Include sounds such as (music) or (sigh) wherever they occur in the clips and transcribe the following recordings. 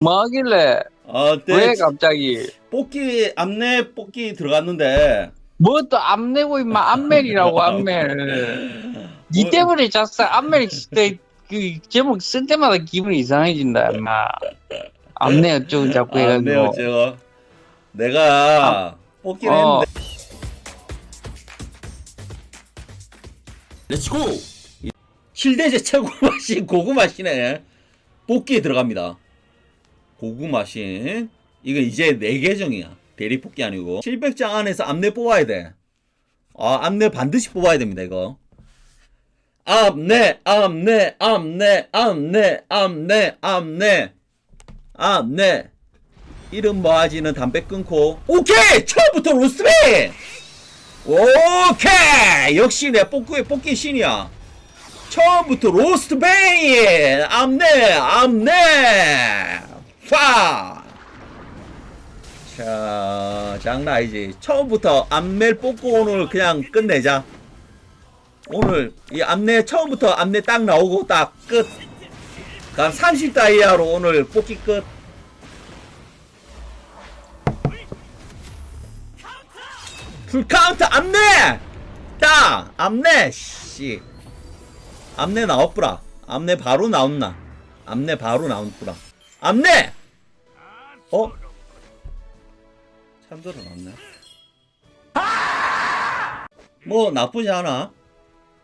뭐 하길래 아, 네. 왜 갑자기 뽑기 암내 뽑기 들어갔는데 뭐 또 암내고 임마 암멜이라고 (laughs) 암멜 니 때문에 작사 암멜 때그 제목 쓸 때마다 기분이 이상해진다 임마 암내 어쩌고 자꾸 암내 해가지고 어째요? 내가 뽑기를 어. 했는데 렛츠고! 실대제 최고 맛인 고구마신에 뽑기에 들어갑니다. 고구마신. 이거 이제 네 계정이야. 대리 뽑기 아니고. 700장 안에서 암내 뽑아야 돼. 아 암내 반드시 뽑아야 됩니다 이거. 암내 암내 암내 암내 암내 암내. 암내. 이름 뭐하지는 담배 끊고. 오케이! 처음부터 로스트맨! 오케이! 역시 내 뽑기 뽑기 신이야. 처음부터 로스트맨! 암내 암내 파 자, 장난 아니지. 처음부터 암멜 뽑고 오늘 그냥 끝내자. 오늘 이 암내 처음부터 암내 딱 나오고 딱 끝. 그럼 30다이아로 오늘 뽑기 끝. 풀카운트 암내! 딱! 암내! 씨. 암내 나왔구라. 암내 바로 나온나. 암내 바로 나온구라. 암내! 어? 참들어 놨네. 뭐 나쁘지 않아.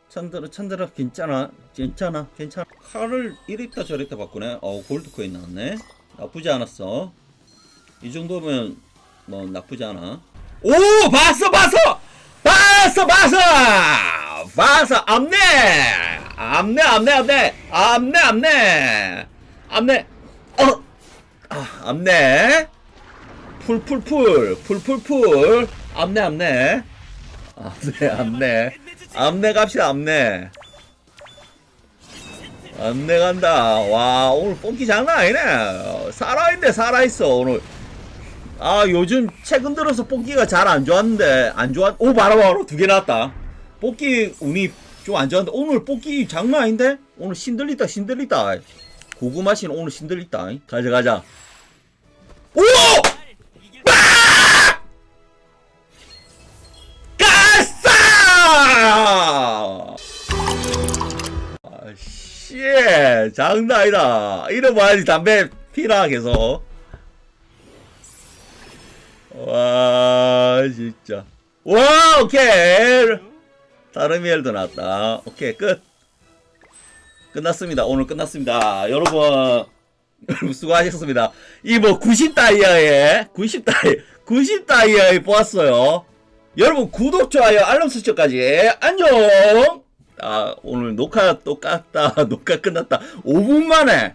천들어 천들어 괜찮아. 괜찮아. 괜찮아. 칼을 이랬다 저랬다 바꾸네. 어 골드 코인 나왔네. 나쁘지 않았어. 이 정도면 뭐 나쁘지 않아. 오 봤어 봤어 봤어 봤어 봤어 암내 암내 암내 암내 암내 암내 어 아, 암내. 풀풀풀 풀풀풀. 암내 암내. 암내 암내. 암내 갑시다 암내. 암내 간다. 와 오늘 뽕기 장난 아니네. 살아있네 살아있어 오늘. 아 요즘 최근 들어서 뽑기가 잘 안 좋았는데 안 좋았 오 바로 바로 두 개 나왔다. 뽑기 운이 좀 안 좋았는데 오늘 뽑기 장난 아닌데? 오늘 신들리다 신들리다. 고구마신 오늘 신들리다. 가자 가자 오! 아! 가싸! 아씨 장난 아니다 이러봐야지 담배 피나 계속 와 진짜 와 오케이 다르미엘도 나왔다 오케이 끝 끝났습니다 오늘 끝났습니다 여러분 여러분 수고하셨습니다 이 뭐 90다이아에 90다이 90다이아에 뽑았어요 여러분 구독 좋아요 알람 설정까지 안녕 아 오늘 녹화 또 깠다 (laughs) 녹화 끝났다 5분 만에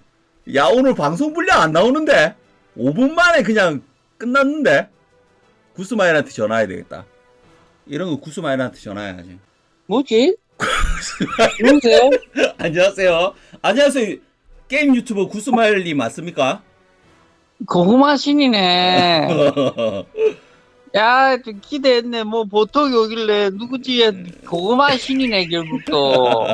야 오늘 방송 분량 안 나오는데 5분 만에 그냥 끝났는데 구스마일한테 전화해야 되겠다. 이런 거 구스마일한테 전화해야지. 뭐지? (laughs) 누구세요? 안녕하세요. 안녕하세요. 게임 유튜버 구스마일님 맞습니까? 고구마 신이네 (laughs) 야, 좀 기대했네. 뭐 보톡이 오길래 누구지? 고구마 신이네 결국 또.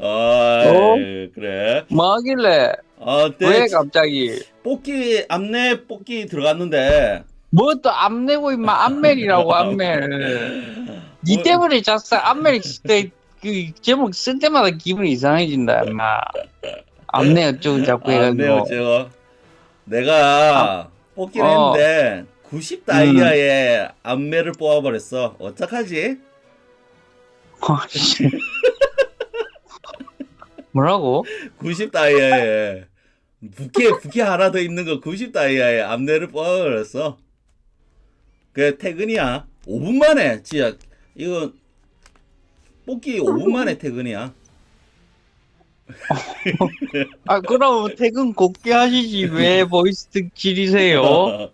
아, 어? 그래. 뭐 하길래 아, 왜 네. 갑자기 뽑기 암내 뽑기 들어갔는데 뭐 또 암내고 임마 암멜이라고 암멜. (laughs) 니 뭐- 때문에 작사 암멜 때 그 제목 쓸 때마다 기분이 이상해진다 임마. 암내 어쩌고 자꾸 아, 네, 해가지고. 어째요? 내가 뽑기를 어. 했는데 90 다이아에 암매를 뽑아버렸어. 어떡하지? 아, 씨. 뭐라고? 90 다이아에 부캐 부캐 하나 더 있는 거 90 다이아에 암내를 뽑아버렸어. 그 퇴근이야. 5분 만에 진짜 이거 뽑기 5분 만에 퇴근이야. (laughs) 아 그럼 퇴근 곱게 하시지 왜 (laughs) 보이스 지리세요?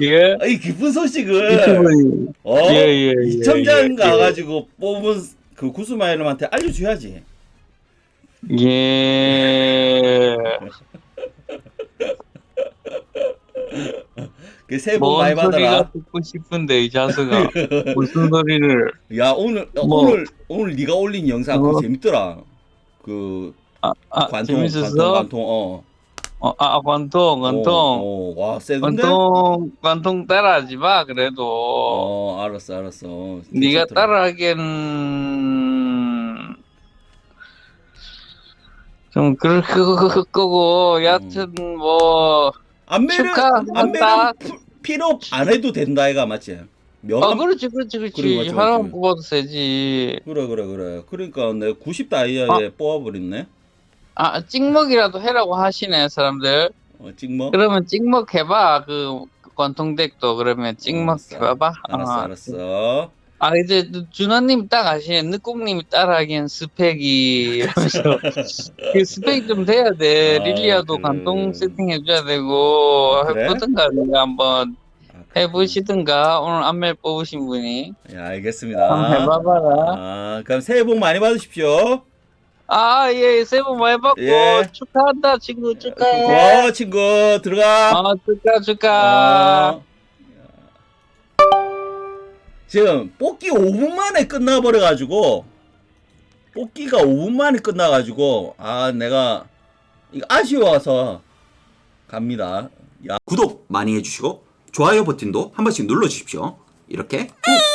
예. 이 기쁜 소식을 유튜브 어? 예, 예, 예, 이천장 예, 가가지고 뽑은 그 구스마일님한테 알려줘야지. 예. (laughs) 그 새해 복 뭔 많이 소리가 받아라. 듣고 싶은데 이 자식아 (laughs) 무슨 소리를? 야 오늘 어, 뭐. 오늘 오늘 네가 올린 영상 어. 그거 재밌더라. 그 아, 아 관통 관통 재밌었어? 관통 어. 어, 아, 관통, 관통. 어, 어, 와, 세던데? 관통, 관통 따라하지 마, 그래도. 어, 알았어, 알았어. 네가 괜찮더라. 따라하기엔 좀 그럴 거- 거고 여하튼 뭐 안매는 안매는 필요 안 해도 된다 이가 맞지? 명함 아, 그렇지, 그렇지, 그래, 그렇지. 맞지, 하나만 맞지. 뽑아도 되지. 그래 그래 그래. 그러니까 내가 90 다이아에 뽑아버렸네. 아, 찍먹이라도 해라고 하시네, 사람들. 어, 찍먹. 그러면 찍먹 해봐. 그, 관통덱도 그러면 찍먹 알았어. 해봐봐. 알았어 아, 알았어. 아, 이제 준하님 딱 아시네. 늦국님이 따라하기엔 스펙이. 이러면서. 그 스펙이 좀 돼야 돼. 아, 릴리아도 그래. 관통 세팅해줘야 되고. 그래? 해보든가, 한번 아, 그래. 해보시든가. 오늘 안멜 뽑으신 분이. 예, 알겠습니다. 해봐봐라. 아, 그럼 새해 복 많이 받으십시오. 아, 예, 새해 복 많이 받고. 예. 축하한다, 친구. 축하해. 고마워 친구 들어가. 어, 축하, 축하. 어. 지금 뽑기 5분 만에 끝나버려 가지고 뽑기가 5분 만에 끝나 가지고 아 내가 이거 아쉬워서 갑니다. 야. 구독 많이 해주시고 좋아요 버튼도 한 번씩 눌러주십시오. 이렇게 꾹